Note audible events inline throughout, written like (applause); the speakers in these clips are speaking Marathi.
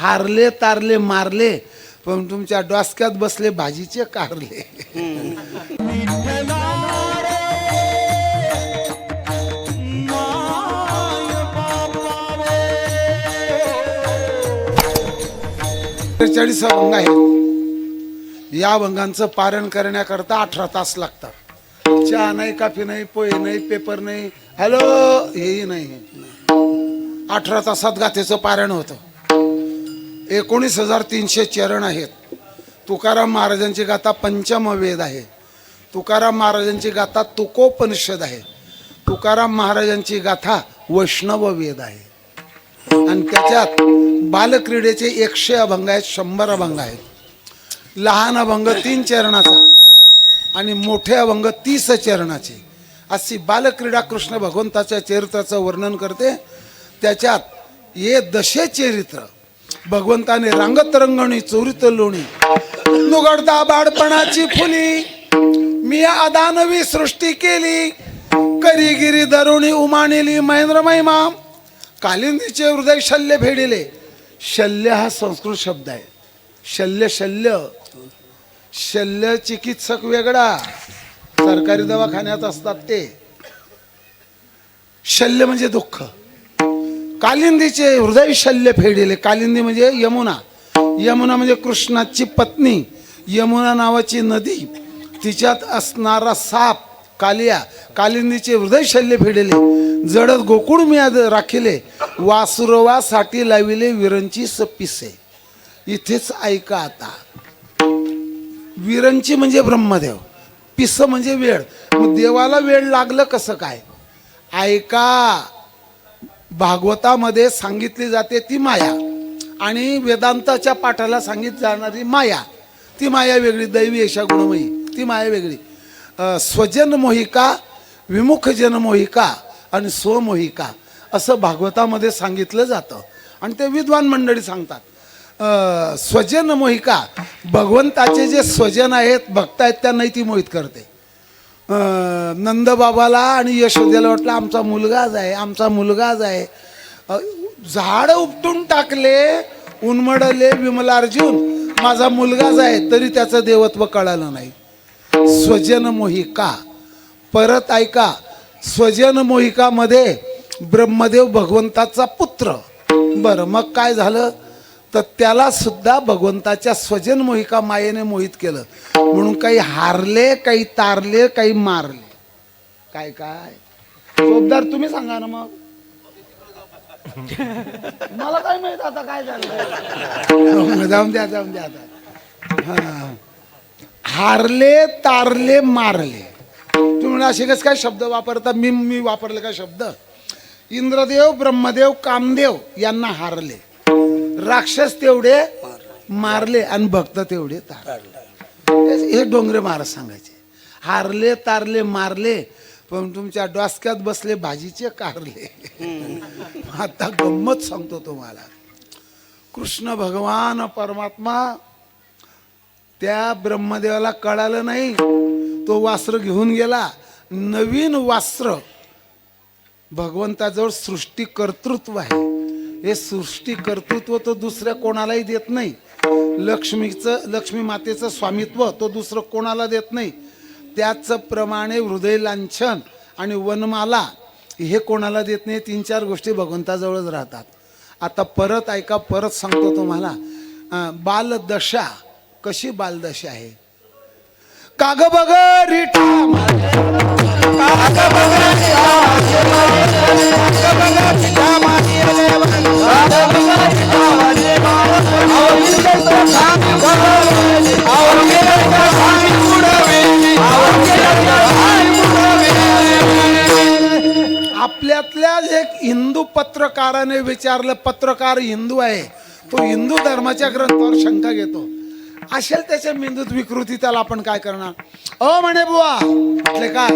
हारले तारले मारले पण तुमच्या डोसक्यात बसले भाजीचे कारले. त्रेचाळीस अभंग आहेत. या अभंगांचं पारण करण्याकरता अठरा तास लागतात. चहा नाही काफी नाही पोहे नाही पेपर नाही. हॅलो हेही नाही. अठरा तासात गाथेचं पारण होतं. एकोणीस हजार तीनशे चरण आहेत. तुकाराम महाराजांची गाथा पंचम वेद आहे. तुकाराम महाराजांची गाथा तुकोपनिषद आहे. तुकाराम महाराजांची गाथा वैष्णव वेद आहे. आणि त्याच्यात बालक्रीडेचे एकशे अभंग आहेत शंभर अभंग आहेत. लहान अभंग तीन चरणाचा आणि मोठे अभंग तीस चरणाचे. अशी बालक्रीडा कृष्ण भगवंताच्या चरित्राचं वर्णन करते. त्याच्यात ये दशे चरित्र. भगवंताने रांगत रंगणी चोरीत लोणी. नुगडता बाळपणाची फुली. मी अदानवी सृष्टी केली. करीगिरी दरुणी उमानिली महेंद्र महिमा कालिंदीचे हृदय शल्य फेडिले शल्य हा संस्कृत शब्द आहे. शल्य शल्य. शल्य चिकित्सक वेगळा. सरकारी दवाखान्यात असतात ते. शल्य म्हणजे दुःख. कालिंदीचे हृदय शल्य फेडिले. कालिंदी म्हणजे यमुना. यमुना म्हणजे कृष्णाची पत्नी. यमुना नावाची नदी. तिच्यात असणारा साप कालिया कालिंदीचे हृदय शल्य फेडिले. जडत गोकुळ मी आज राखिले. वासुरवासाठी लाविले विरंची सपिसे. इथेच ऐका आता. विरंची म्हणजे ब्रह्मदेव. पिस म्हणजे वेळ. मग देवाला वेळ लागलं कसं काय? ऐका. भागवतामध्ये सांगितली जाते ती माया. आणि वेदांताच्या पाठाला सांगित जाणारी माया. ती माया वेगळी दैवी यशा गुणमयी. ती माया वेगळी. स्वजन मोहिका विमुख जन मोहिका आणि स्वमोहिका असं भागवतामध्ये सांगितलं जातं. आणि ते विद्वान मंडळी सांगतात. स्वजन मोहिका भगवंताचे जे स्वजन आहेत भक्त आहेत त्यांनाही ती मोहित करते. नंदबाबाला आणि यशोद्याला वाटलं आमचा मुलगाच आहे आमचा मुलगाच आहे झाडं झाड उपटून टाकले उन्मडले विमलार्जुन. माझा मुलगाच आहे तरी त्याचं देवत्व कळालं नाही. स्वजन मोहिका. परत ऐका स्वजन मोहिकामध्ये ब्रह्मदेव भगवंताचा पुत्र. बरं मग काय झालं? तर त्याला सुद्धा भगवंताच्या स्वजन मोहिका मायेने मोहित केलं. म्हणून काही हारले काही तारले काही मारले. काय काय? जोबदार तुम्ही सांगा ना मग. मला काय माहीत आता काय झालं हो, जाऊन द्या जाऊन द्या आता. हा. हारले तारले मारले. तुम्ही असे कसं काय शब्द वापरता? मी मी वापरले काय शब्द? इंद्रदेव ब्रह्मदेव कामदेव यांना हारले. राक्षस तेवढे मारले आणि भक्त तेवढे तारले. हे डोंगरे महाराज सांगायचे. हारले तारले मारले पण तुमच्या डोसक्यात बसले भाजीचे कारले. आता गंमत सांगतो तुम्हाला. कृष्ण भगवान परमात्मा त्या ब्रह्मदेवाला कळालं नाही तो वास्त्र घेऊन गेला. नवीन वास्त्र भगवंताजवळ सृष्टी कर्तृत्व आहे. हे सृष्टी कर्तृत्व तो दुसऱ्या कोणालाही देत नाही. लक्ष्मीचं लक्ष्मी मातेचं स्वामित्व तो दुसरं कोणाला देत नाही. त्याचप्रमाणे हृदय लांछन आणि वनमाला हे कोणाला देत नाही? तीन चार गोष्टी भगवंताजवळच राहतात. आता परत ऐका परत सांगतो तुम्हाला. बालदशा. कशी बालदशा आहे? काग बग रिठा आपल्यातल्या एक हिंदू पत्रकाराने विचारलं पत्रकार हिंदू आहे तो हिंदू धर्माच्या ग्रंथावर शंका घेतो. असेल त्याच्या मेंदूत विकृती त्याला आपण काय करणार? अ म्हणे बुवा काय?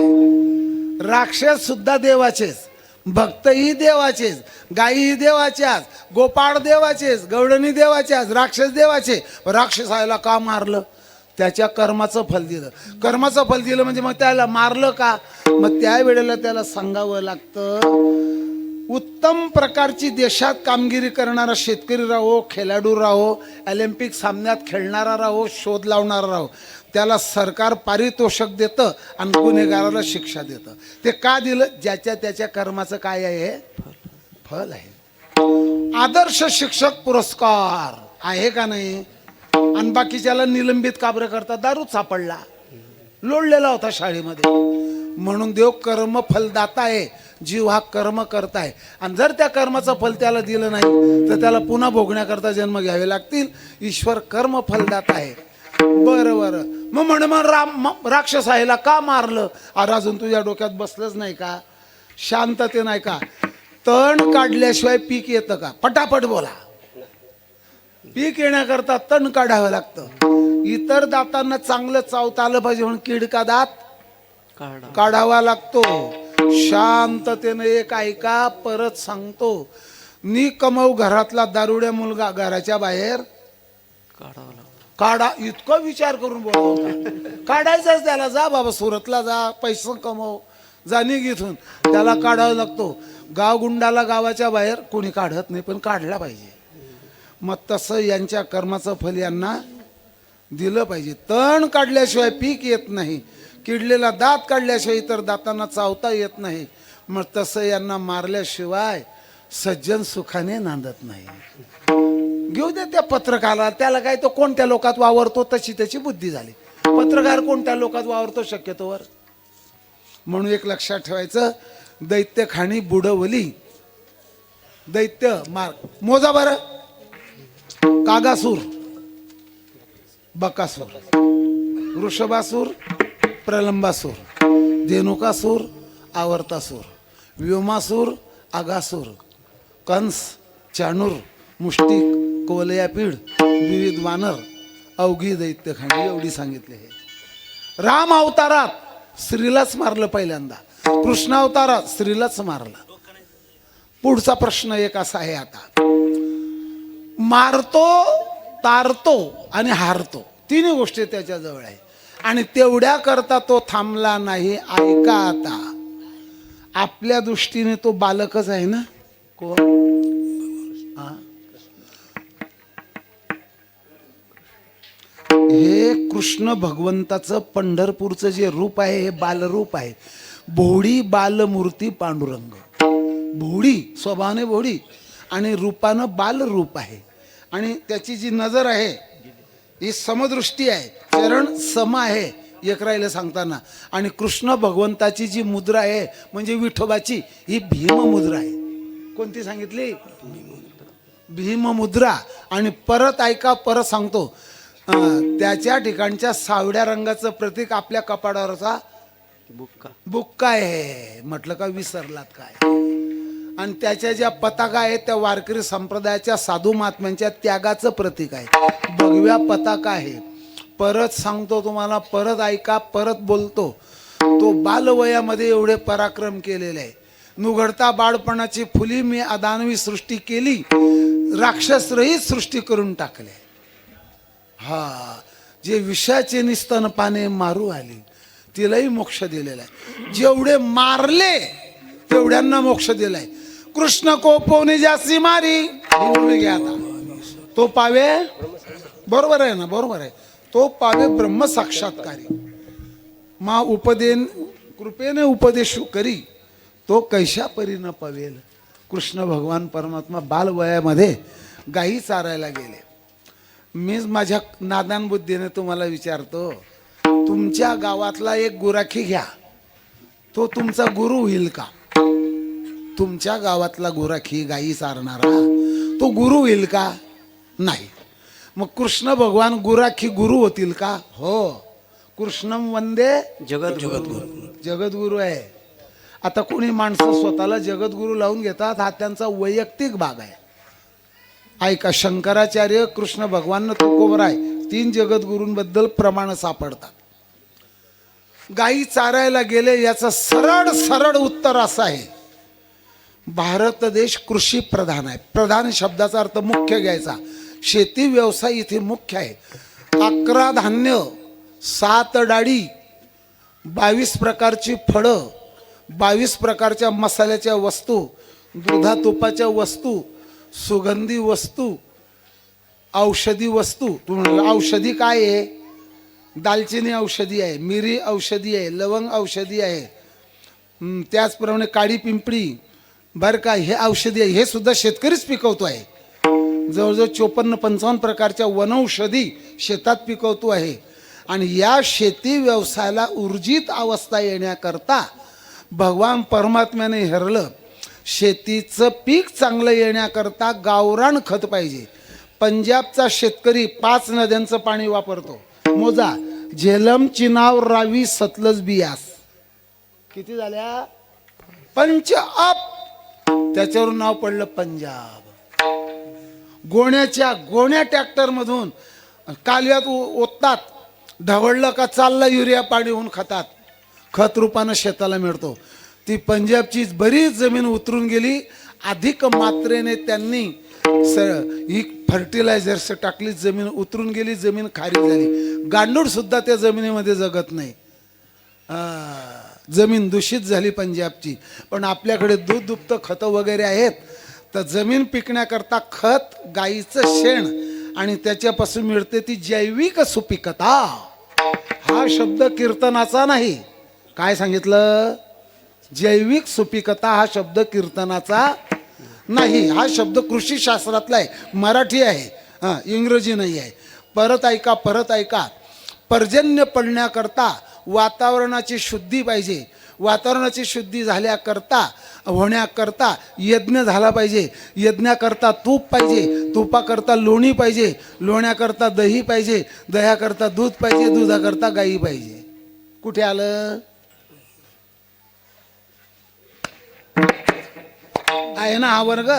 राक्षस सुद्धा देवाचेच. भक्तही देवाचेच गायीही देवाच्याच गोपाळ देवाचेच गवडणी देवाच्याच राक्षस देवाचे. राक्षसायला का मारलं? त्याच्या कर्माचं फल दिलं. कर्माचं फल दिलं म्हणजे मग त्याला मारलं का? मग त्या वेळेला त्याला सांगावं लागतं उत्तम प्रकारची देशात कामगिरी करणारा शेतकरी राहो खेळाडू राहो ऑलिम्पिक सामन्यात खेळणारा राहो शोध लावणारा राहो त्याला सरकार पारितोषक देतं आणि गुन्हेगाराला शिक्षा देतं. ते का दिलं? ज्याच्या त्याच्या कर्माचं काय आहे? फल आहे. आदर्श शिक्षक पुरस्कार आहे का नाही? आणि बाकीच्याला निलंबित काबर करता दारू सापडला लोळलेला होता शाळेमध्ये. म्हणून देव कर्म फलदाता आहे. जीव हा कर्म करताय आणि जर त्या कर्माचं फल त्याला दिलं नाही तर त्याला पुन्हा भोगण्याकरता जन्म घ्यावे लागतील. ईश्वर कर्म फलदाता आहे. बरं बरं. मग म्हणे मग राम राक्षस आहेला का मारलं? अरे अजून तुझ्या डोक्यात बसलंच नाही का? शांतते नाही का? तण काढल्याशिवाय पीक येतं का? पटापट बोला. पीक येण्याकरता तण काढावं लागतं. इतर दातांना चांगलं चावता आलं पाहिजे म्हणून किडका दात काढा. काढावा लागतो. शांततेने एक ऐका परत सांगतो. नी कमव घरातला दारुड्या मुलगा घराच्या बाहेर. काढा इतकं विचार करून बोलवता काढायचंच त्याला जा बाबा सुरतला जा पैसे कमव. जा निघ इथून. त्याला काढावा लागतो. गाव गुंडाला गावाच्या बाहेर कोणी काढत नाही पण काढला पाहिजे. मग तसं यांच्या कर्माचं फल यांना दिलं पाहिजे. तण काढल्याशिवाय पीक येत नाही. किडलेला दात काढल्याशिवाय इतर दातांना चावता येत नाही. मग तसं यांना मारल्याशिवाय सज्जन सुखाने नांदत नाही. घेऊ दे त्या पत्रकाराला त्याला काय तो कोणत्या लोकात वावरतो तशी त्याची बुद्धी झाली. पत्रकार कोणत्या लोकात वावरतो शक्यतोवर? म्हणून एक लक्षात ठेवायचं दैत्य खाणी बुडवली. दैत्य मार मोजा बर. कागासूर. बकासूर. वृषभासूर. प्रलंबासूर धेनुकासूर आवर्तासूर व्योमासूर आगासूर कंस चाणूर मुष्टिक कोलयापीड विविध वानर अवघी दैत्यखांडी एवढी सांगितले हे. राम अवतारात स्त्रीलाच मारलं पहिल्यांदा. कृष्ण अवतारात स्त्रीलाच मारलं. पुढचा प्रश्न एक असा आहे आता. मारतो तारतो आणि हारतो. तिन्ही गोष्टी त्याच्याजवळ आहे आणि तेवढ्या करता तो थांबला नाही. ऐका आता. आपल्या दृष्टीने तो बालकच आहे ना? कोण? हे. कृष्ण भगवंताचं पंढरपूरचं जे रूप आहे हे बालरूप आहे. भोडी बालमूर्ती पांडुरंग. भोडी स्वभावाने भोडी आणि रूपानं बालरूप आहे. आणि त्याची जी नजर आहे ही समदृष्टी आहे. चरण सम आहे एक राहिलं सांगताना. आणि कृष्ण भगवंताची जी मुद्रा आहे म्हणजे विठोबाची ही भीम मुद्रा आहे. कोणती सांगितली? भीम मुद्रा. आणि परत ऐका परत सांगतो. त्याच्या ठिकाणच्या सावड्या रंगाचं प्रतीक आपल्या कपाडावरचा बुक्का. बुक्का आहे. म्हटलं का विसरलात काय? आणि त्याच्या ज्या पताका आहेत त्या वारकरी संप्रदायाच्या साधू महात्म्यांच्या त्यागाचं प्रतीक आहे. भगव्या पताका आहे. परत सांगतो तुम्हाला परत ऐका परत बोलतो. तो बालवयामध्ये एवढे पराक्रम केलेले आहे. नुघडता बाळपणाची फुली मी अदानवी सृष्टी केली राक्षसरहित सृष्टी करून टाकले. हा जे विषाचे निस्तन पाने मारू आली तिलाही मोक्ष दिलेला आहे. जेवढे मारले तेवढ्यांना मोक्ष दिलाय. कृष्ण कोपवणे जास्ती मारी. घ्या आता. तो पावे बरोबर आहे ना बरोबर आहे. तो पावे ब्रह्म साक्षात्कारी. मा उपदेन कृपेने उपदेश करी तो कैशा परी न पवेल. कृष्ण भगवान परमात्मा बालवयामध्ये गाई चारायला गेले. मीच माझ्या नादान बुद्धीने तुम्हाला विचारतो तुमच्या गावातला एक गुराखी घ्या. तो तुमचा गुरु होईल का? तुमच्या गावातला गुराखी गायी चारणारा तो गुरु होईल का? नाही. मग कृष्ण भगवान गुराखी गुरु होतील का? हो. कृष्णम वंदे जगत जगद्गुरु. आहे. आता कोणी माणसं स्वतःला जगद्गुरु लावून घेतात हा त्यांचा वैयक्तिक भाग आहे. ऐका शंकराचार्य कृष्ण भगवान तुकोबर आहे. तीन जगद्गुरूंबद्दल प्रमाण सापडतात. गायी चारायला गेले याचं सरळ सरळ उत्तर असं आहे. भारत देश कृषी प्रधान आहे. प्रधान शब्दाचा अर्थ मुख्य घ्यायचा. शेती व्यवसाय इथे मुख्य आहे. अकरा धान्य सात डाळी बावीस प्रकारची फळं बावीस प्रकारच्या मसाल्याच्या वस्तू दुधा तुपाच्या वस्तू सुगंधी वस्तू औषधी वस्तू. तुम्ही औषधी काय आहे? दालचिनी औषधी आहे मिरी औषधी आहे लवंग औषधी आहे. त्याचप्रमाणे काळी पिंपळी बरं का हे औषधी आहे हे सुद्धा शेतकरीच पिकवतो आहे. जवळजवळ चोपन्न पंचावन्न प्रकारच्या वनौषधी शेतात पिकवतो आहे. आणि या शेती व्यवसायाला ऊर्जित अवस्था येण्याकरता भगवान परमात्म्याने हेरलं शेतीचं पीक चांगलं येण्याकरता गावरान खत पाहिजे. पंजाबचा शेतकरी पाच नद्यांचं पाणी वापरतो. मोजा झेलम चिनाव रावी सतलज बियास. किती झाल्या? पंच अप. त्याच्यावरून नाव पडलं पंजाब. गोण्याच्या गोण्या ट्रॅक्टरमधून कालव्यात ओततात. ढवळलं का चाललं युरिया पाणी होऊन खतात. खत रूपानं शेताला मिळतो. ती पंजाबची बरीच जमीन उतरून गेली. अधिक मात्रेने त्यांनी स ही फर्टिलायझर्स टाकली जमीन उतरून गेली जमीन खारी झाली. गांडूळ सुद्धा त्या जमिनीमध्ये जगत नाही. आ, जमीन दूषित झाली पंजाबची. पण आपल्याकडे दूध दुभत खतं वगैरे आहेत. तर जमीन पिकण्याकरता खत गाईचं शेण आणि त्याच्यापासून मिळते ती जैविक सुपिकता. हा शब्द कीर्तनाचा नाही. काय सांगितलं? जैविक सुपिकता हा शब्द कीर्तनाचा नाही. हा शब्द कृषी शास्त्रातला आहे. मराठी आहे. हां इंग्रजी नाही आहे. परत ऐका परत ऐका. पर्जन्य पडण्याकरता वातावरणाची शुद्धी पाहिजे. वातावरणाची शुद्धी झाल्याकरता होण्याकरता यज्ञ झाला पाहिजे. यज्ञाकरता तूप पाहिजे. तुपाकरता लोणी पाहिजे. लोण्याकरता दही पाहिजे. दह्याकरता दूध पाहिजे. दुधाकरता गाई पाहिजे. कुठे आलं? आहे ना हा वर्ग?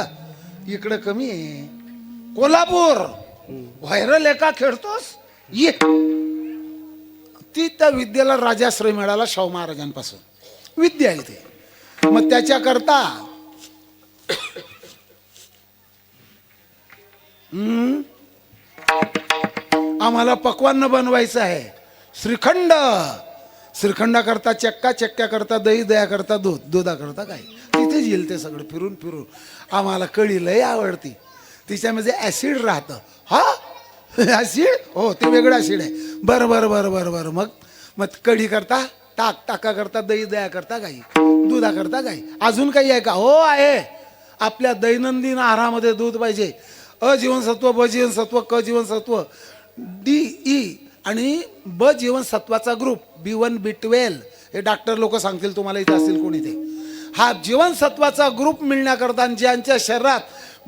इकडं कमी आहे. कोल्हापूर! व्हायरल एका खेळतोस? ये! ती त्या विद्येला राजाश्रय मिळाला शाहू महाराजांपासून. विद्या आहे ती. मग त्याच्याकरता आम्हाला पक्वान्न बनवायचं आहे. श्रीखंड. श्रीखंडाकरता चक्का चक्क्याकरता दही दह्याकरता दूध दुधाकरता काय? तिथेच येईल ते सगळं फिरून फिरून. आम्हाला कळी लय आवडती. तिच्यामध्ये ॲसिड राहतं. हा? (laughs) ॲसिड हो ते वेगळं ॲसिड आहे. बरं बरं बरं बरं बरं. मग? मग कढी करता? टाक टाका करता दही दया करता गाई दुधा करता गाई अजून काही आहे का? हो आहे. आपल्या दैनंदिन आहारामध्ये दूध पाहिजे. अ जीवनसत्व ब जीवनसत्व क जीवनसत्व डी ई आणि ब जीवनसत्वाचा group B one B twelve. हे डॉक्टर लोक सांगतील तुम्हाला इथे असतील कोणी ते हा जीवनसत्वाचा ग्रुप मिळण्याकरता आणि ज्यांच्या शरीरात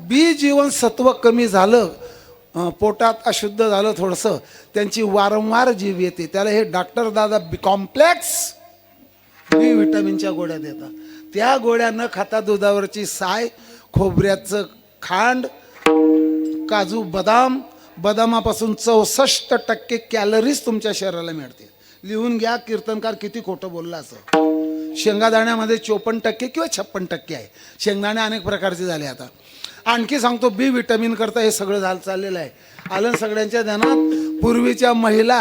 बी जीवनसत्व कमी झालं पोटात अशुद्ध झालं थोडंसं त्यांची वारंवार जीव येते. त्याला हे डॉक्टर दादा बी कॉम्प्लेक्स बी विटामिनच्या गोळ्या देतात. त्या गोळ्या न खाता दुधावरची साय खोबऱ्याचं खांड काजू बदाम बदामापासून चौसष्ट टक्के कॅलरीज तुमच्या शरीराला मिळतील लिहून घ्या कीर्तनकार किती खोटं बोलला असं. शेंगादाण्यामध्ये चोपन्न टक्के किंवा छप्पन टक्के आहे. शेंगदाणे अनेक प्रकारचे झाले आता. आणखी सांगतो बी विटॅमिन करता हे सगळं झालं चाललेलं आहे. आलं सगळ्यांच्या ध्यानात? पूर्वीच्या महिला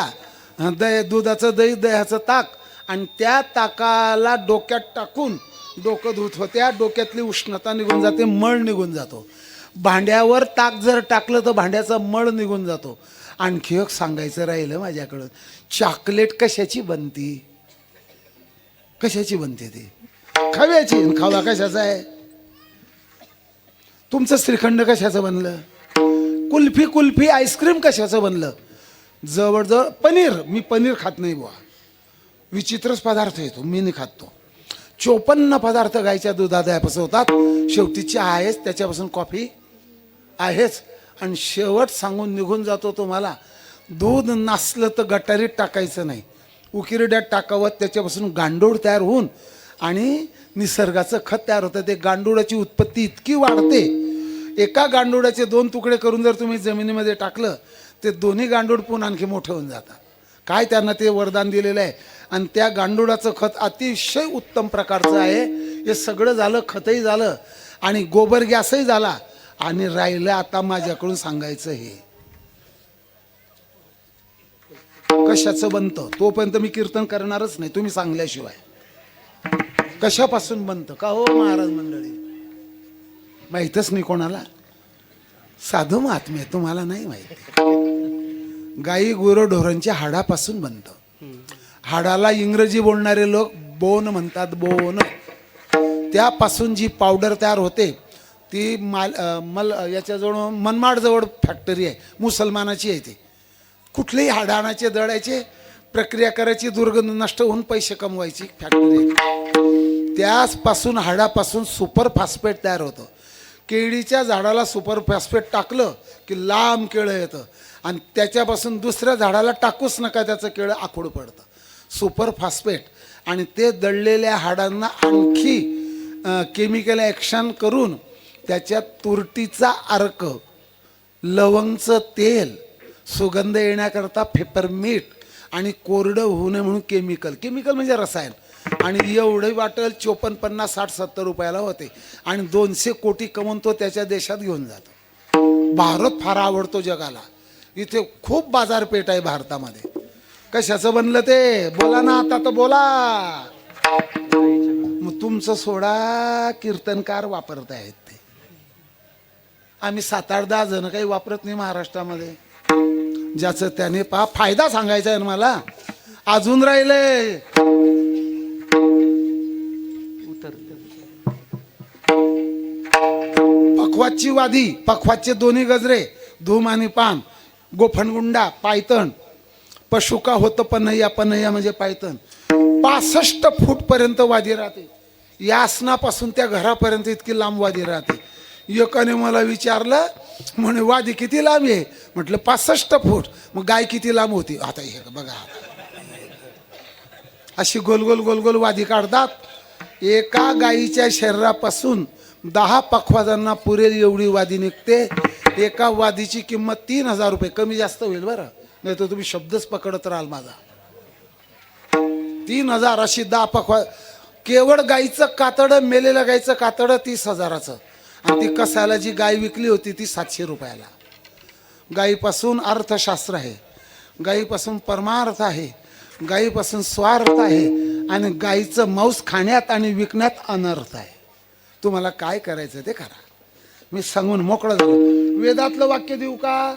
हं, दही दुधाचं दही दह्याचं ताक आणि त्या ताकाला डोक्यात टाकून डोकं धुत होत्या डोक्यातली उष्णता निघून जाते मळ निघून जातो. भांड्यावर ताक जर टाकलं तर भांड्याचा मळ निघून जातो. आणखी एक सांगायचं राहिलं माझ्याकडं चॉकलेट कशाची बनती? कशाची बनते ती? खव्याची. आणि खावा कशाचा आहे? तुमचं श्रीखंड कशाचं बनलं? कुल्फी कुल्फी आईस्क्रीम कशाचं बनलं? जवळजवळ पनीर. मी पनीर खात नाही बुवा. विचित्रच पदार्थ येतो मी नाही खात तो. चोपन्न पदार्थ गायच्या दुधादयापासून होतात शेवटी चहा आहेच त्याच्यापासून कॉफी आहेच. आणि शेवट सांगून निघून जातो तुम्हाला. दूध नासलं तर गटारीत टाकायचं नाही. उकिरड्यात टाकावं त्याच्यापासून गांडूळ तयार होऊन आणि निसर्गाचं खत तयार होतं. ते गांडुळाची उत्पत्ती इतकी वाढते. एका गांडुळाचे दोन तुकडे करून जर तुम्ही जमिनीमध्ये टाकलं ते दोन्ही गांडूळ पुन्हा आणखी मोठे होऊन जातात. काय त्यांना ते वरदान दिलेलं आहे? आणि त्या गांडुळाचं खत अतिशय उत्तम प्रकारचं आहे. हे सगळं झालं खतही झालं आणि गोबर गॅसही झाला. आणि राहिलं आता माझ्याकडून सांगायचं हे. कशाचं बनतं? तोपर्यंत मी कीर्तन करणारच नाही. तुम्ही सांगल्याशिवाय. कशापासून बनतं? का हो महाराज मंडळी? माहीतच नाही कोणाला. साधू महात्म्य तुम्हाला नाही माहिती. गाई गुरंढोरांच्या हाडापासून बनतं. हाडाला इंग्रजी बोलणारे लोक बोन म्हणतात बोन. त्यापासून जी पावडर तयार होते ती माल मल याच्याजवळ मनमाडजवळ फॅक्टरी आहे मुसलमानाची आहे ती. कुठलेही हाडाणाचे दळायचे प्रक्रिया करायची दुर्गंध नष्ट होऊन पैसे कमवायची फॅक्टरी आहे. त्याचपासून हाडापासून सुपर फॉस्फेट तयार होतं. केळीच्या झाडाला सुपर फॉस्फेट टाकलं की लांब केळं येतं. आणि त्याच्यापासून दुसऱ्या झाडाला टाकूच नका त्याचं केळं आखूड पडतं. Super phosphate. आणि ते दळलेल्या हाडांना आणखी केमिकल ॲक्शन करून त्याच्यात तुरटीचा अर्क लवंगचं तेल सुगंध येण्याकरता पेपरमीठ आणि कोरडं होऊ नये म्हणून केमिकल केमिकल म्हणजे रसायन. आणि एवढे वाटल चोपन्न पन्नास साठ सत्तर रुपयाला होते. आणि दोनशे कोटी कमवून तो त्याच्या देशात घेऊन जातो. भारत फार आवडतो जगाला. इथे खूप बाजारपेठ आहे भारतामध्ये. कशाचं बनलं ते? बोला ना आता तर बोला. मग तुमचं सोडा कीर्तनकार वापरत आहेत ते. आम्ही सात आठ दहा जण काही वापरत नाही महाराष्ट्रामध्ये. ज्याचं त्याने पा फायदा सांगायचा आहे मला. अजून राहिलंय पखवाची वादी पखवाचे दोन्ही गजरे धूम आणि पान गोफणगुंडा पायतण. पशुका होतं पनह्या पनह्या म्हणजे पायतण. पासष्ट फूट पर्यंत वादी राहते. या आसनापासून त्या घरापर्यंत इतकी लांब वादी राहते. एकाने मला विचारलं म्हणे वादी किती लांब आहे? म्हटलं पासष्ट फूट. मग गाय किती लांब होती? आता हे बघा. अशी गोल गोल गोल गोल वादी काढतात. एका गाईच्या शरीरापासून दहा पखवाजांना पुरेल एवढी वादी निघते. एका वादीची किंमत तीन हजार रुपये. कमी जास्त होईल बरं. नाही तर तुम्ही शब्दच पकडत राहाल माझा. तीन हजार अशी दहा पखवा केवळ गाईचं कातडं मेलेलं गाईचं कातडं तीस हजाराचं. आणि ती कसायला जी गाय विकली होती ती सातशे रुपयाला. गाईपासून अर्थशास्त्र आहे. गाईपासून परमार्थ आहे. गायीपासून स्वार्थ आहे आणि गायीचं मांस खाण्यात आणि विकण्यात अनर्थ आहे. तुम्हाला काय करायचं ते करा. मी सांगून मोकळं झालो. वेदातलं वाक्य देऊ का?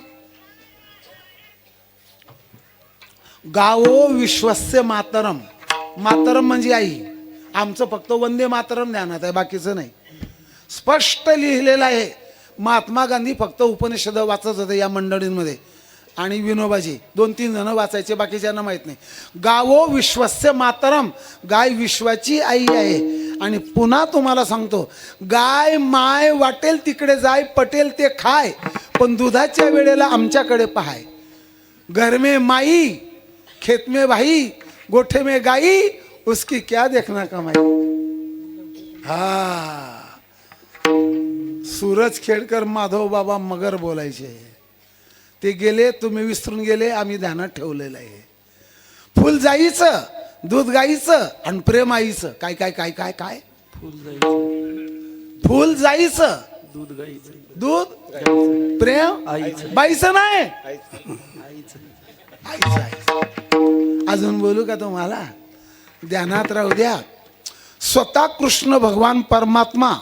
गावो विश्वस्य मातरम. मातरम म्हणजे आई. आमचं फक्त वंदे मातरम ध्यानात आहे बाकीचं नाही. स्पष्ट लिहिलेलं आहे. महात्मा गांधी फक्त उपनिषद वाचत होते या मंडळींमध्ये. आणि विनोबाजी. दोन तीन जण वाचायचे बाकीच्यांना माहीत नाही. गावो विश्वस्य मातरम. गाय विश्वाची आई आहे. आणि पुन्हा तुम्हाला सांगतो गाय माय वाटेल तिकडे जाय पटेल ते खाय पण दुधाच्या वेळेला आमच्याकडे पहाय. गरमे माई खेतमे भाई गोठे में गाई उसकी क्या देखना कमाई. हा. सूरज खेडकर माधव बाबा मगर बोलायचे. ते गेले तुम्ही विसरून गेले आम्ही ध्यानात ठेवलेलं आहे. फुल जाईचं दूध गाईचं आणि प्रेम आईचं. काय काय काय काय काय? फुल जायचं फुल जाईचं. दूध गाईचं. दूध प्रेम आईचं. बाईचं नाही. आईचं. अजून बोलू का तुम्हाला? ध्यानात राहू द्या. स्वतः कृष्ण भगवान परमात्मा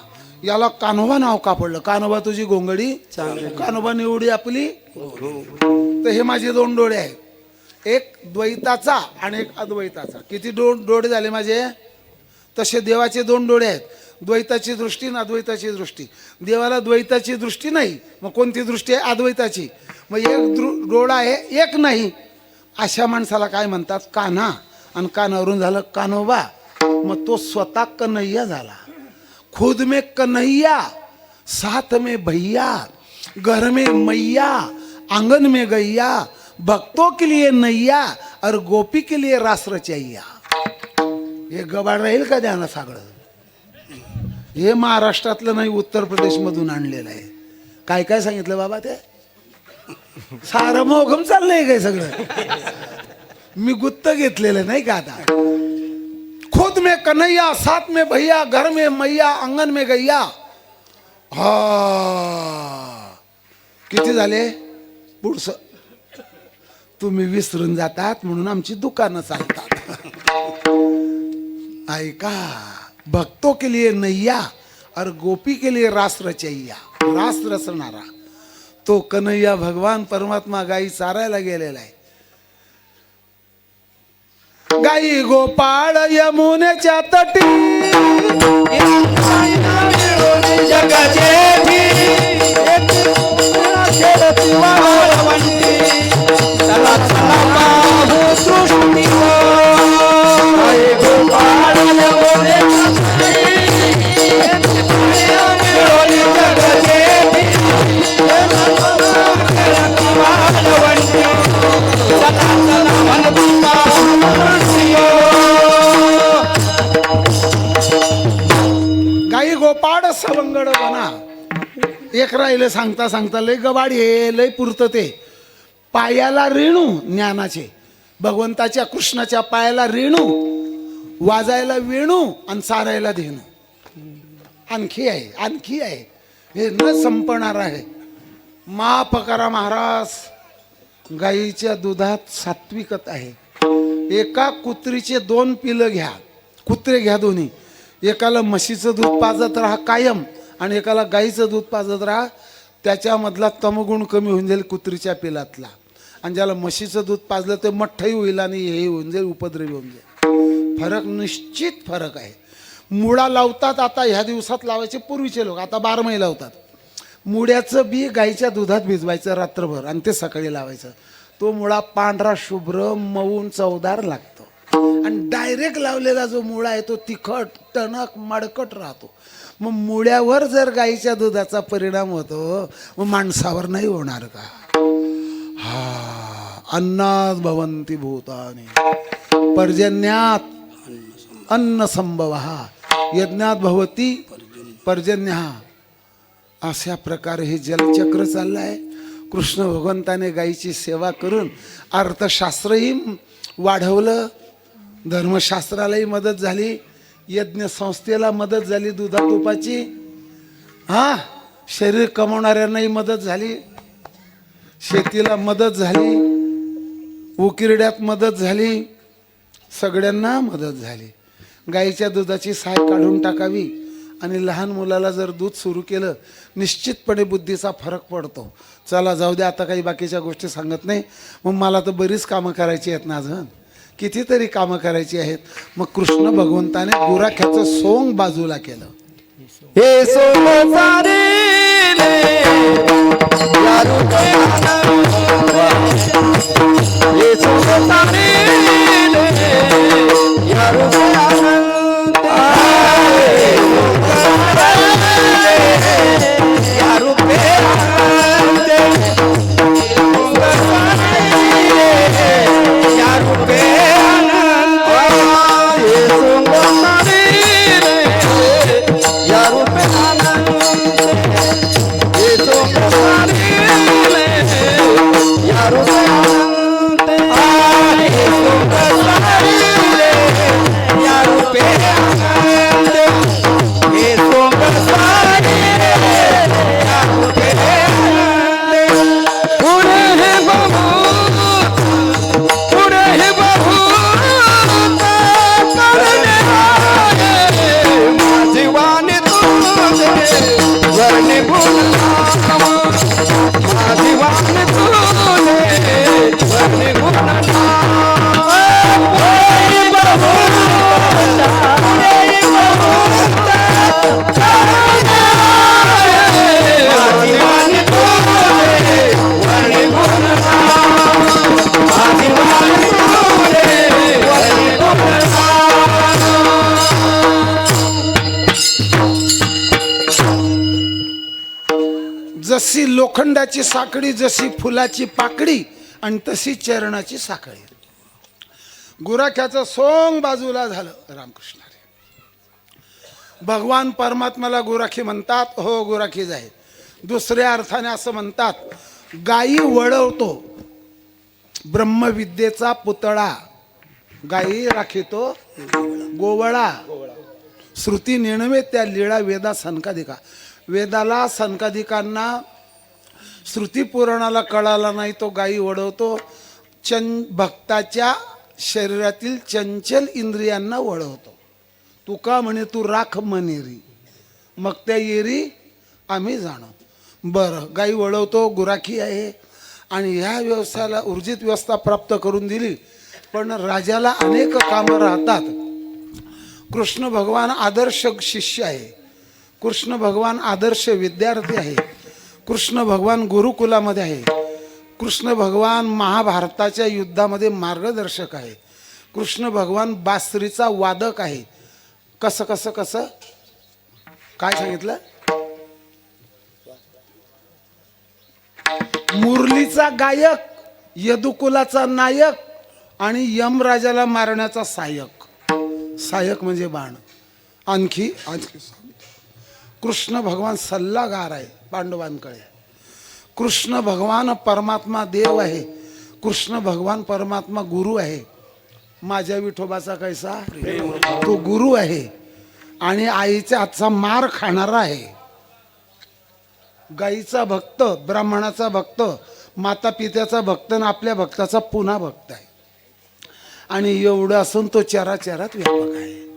याला कान्होबा नाव का पडलं? कान्होबा तुझी गोंगडी. कान्होबा निवडी आपली. तर हे माझे दोन डोळे आहेत. एक द्वैताचा आणि एक अद्वैताचा. किती डो डोळे झाले माझे? तसे देवाचे दोन डोळे आहेत. द्वैताची दृष्टी आणि अद्वैताची दृष्टी. देवाला द्वैताची दृष्टी नाही मग कोणती दृष्टी आहे? अद्वैताची. मग एक दृ डोळा आहे एक नाही. अशा माणसाला काय म्हणतात? कान्हा. आणि कानावरून झालं कानोबा. मग तो स्वतः कन्हैया झाला. खुद में कन्हैया साथ में भैया घर में मैया आंगन में गैया भक्तों के लिए नैया और गोपी के लिए रास रचैया हे गबाड राहील का द्याना सगळं हे महाराष्ट्रातलं नाही उत्तर प्रदेशमधून आणलेलं आहे. काय काय सांगितलं बाबा ते? सारं मोघम चाललंय काय सगळं? मी गुत्त घेतलेलं नाही का आता? खुद में कन्हैया साथ में भैया घर में मैया अंगण में गैया। हा किती झाले? पुढचं. तुम्ही विसरून जातात म्हणून आमची दुकानं चालतात. ऐका भक्तो के लिए नैया और गोपी के लिए रास रचैया. रास रचणारा. तो कन्हैया भगवान परमात्मा गाई चारायला गेलेला आहे. गाई गोपाळ यमुनेच्या तटी. जगाचे राहिले सांगता सांगता लय गबाड हे लय पुरतं ते. पायाला रेणू ज्ञानाचे. भगवंताच्या कृष्णाच्या पायाला रेणू वाजायला वेणू आणि सारायला देणू आणखी आहे आणखी आहे. हे न संपणार आहे. माफ करा महाराज गाईच्या दुधात सात्विकत आहे. एका कुत्रीचे दोन पिलं घ्या. कुत्रे घ्या दोन्ही. एकाला म्हशीचं दूध पाजत राहा कायम. आणि एकाला गाईचं दूध पाजत राहा त्याच्यामधला तमगुण कमी होऊन जाईल कुत्रीच्या पिलातला. आणि ज्याला म्हशीचं दूध पाजलं ते मठ्ठही होईल आणि हे होऊन जाईल उपद्रवी होऊन जाईल. फरक निश्चित फरक आहे. मुळा लावतात आता ह्या दिवसात लावायचे पूर्वीचे लोक आता बारमाही लावतात. मुळ्याचं बी गाईच्या दुधात भिजवायचं रात्रभर आणि ते सकाळी लावायचं. तो मुळा पांढरा शुभ्र मऊन चवदार लागतो. आणि डायरेक्ट लावलेला जो मुळा आहे तो तिखट टणक मडकट राहतो. मग मुळ्यावर जर गाईच्या दुधाचा परिणाम होतो मग माणसावर नाही होणार का? हा अन्नात भवंती भूताने। पर्जन्यात अन्न संभव। हा यज्ञात भवती पर्जन्य। अशा प्रकारे हे जलचक्र चाललं आहे कृष्ण भगवंताने गायीची सेवा करून अर्थशास्त्रही वाढवलं. धर्मशास्त्रालाही मदत झाली. यज्ञ संस्थेला मदत झाली दुधा तुपाची हा शरीर कमवणाऱ्यांनाही मदत झाली. शेतीला मदत झाली. उकिरड्यात मदत झाली. सगळ्यांना मदत झाली. गाईच्या दुधाची साय काढून टाकावी आणि लहान मुलाला जर दूध सुरू केलं निश्चितपणे बुद्धीचा फरक पडतो. चला जाऊ द्या आता काही बाकीच्या गोष्टी सांगत नाही. मग मला तर बरीच कामं करायची आहेत ना अजून. कितीतरी कामं करायची आहेत. मग कृष्ण भगवंताने गुराख्याचं सोंग बाजूला केलं. हे सोंग लोखंडाची साखळी जशी फुलाची पाकळी आणि तशी चरणाची साखळी. गुराख्याचं सोंग बाजूला झालं रामकृष्ण भगवान परमात्म्याला गुराखी म्हणतात हो गुराखीज आहे दुसऱ्या अर्थाने असं म्हणतात गायी वळवतो ब्रह्मविद्येचा पुतळा. गायी राखीतो गोवळा. श्रुती निर्णवे त्या लीळा वेदा सनकाधिका. वेदाला सनकाधिकांना श्रुतीपुराणाला कळाला नाही तो गायी वळवतो चं भक्ताच्या शरीरातील चंचल इंद्रियांना वळवतो तुका म्हणे तू राख मनेरी. मग त्या येरी आम्ही जाणं. बरं गाई वळवतो गुराखी आहे. आणि ह्या व्यवसायाला ऊर्जित व्यवस्था प्राप्त करून दिली. पण राजाला अनेक कामं राहतात. कृष्ण भगवान आदर्श शिष्य आहे. कृष्ण भगवान आदर्श विद्यार्थी आहे. कृष्ण भगवान गुरुकुलामध्ये आहे. कृष्ण भगवान महाभारताच्या युद्धामध्ये मार्गदर्शक आहे. कृष्ण भगवान बासरीचा वादक आहे. कसं कसं कसं? काय सांगितलं? मुरलीचा गायक यदुकुलाचा नायक आणि यमराजाला मारण्याचा सायक सायक म्हणजे बाण. आणखी आणखी कृष्ण भगवान सल्लागार आहे पांडवांकडे. कृष्ण भगवान परमात्मा देव आहे. कृष्ण भगवान परमात्मा गुरु आहे. माझ्या विठोबाचा कैसा? तो गुरु आहे. आणि आईच्या हातचा मार खाणारा आहे. गाईचा भक्त ब्राह्मणाचा भक्त माता पित्याचा भक्त आणि आपल्या भक्ताचा पुन्हा भक्त आहे. आणि एवढं असून तो चराचरात व्यापक आहे.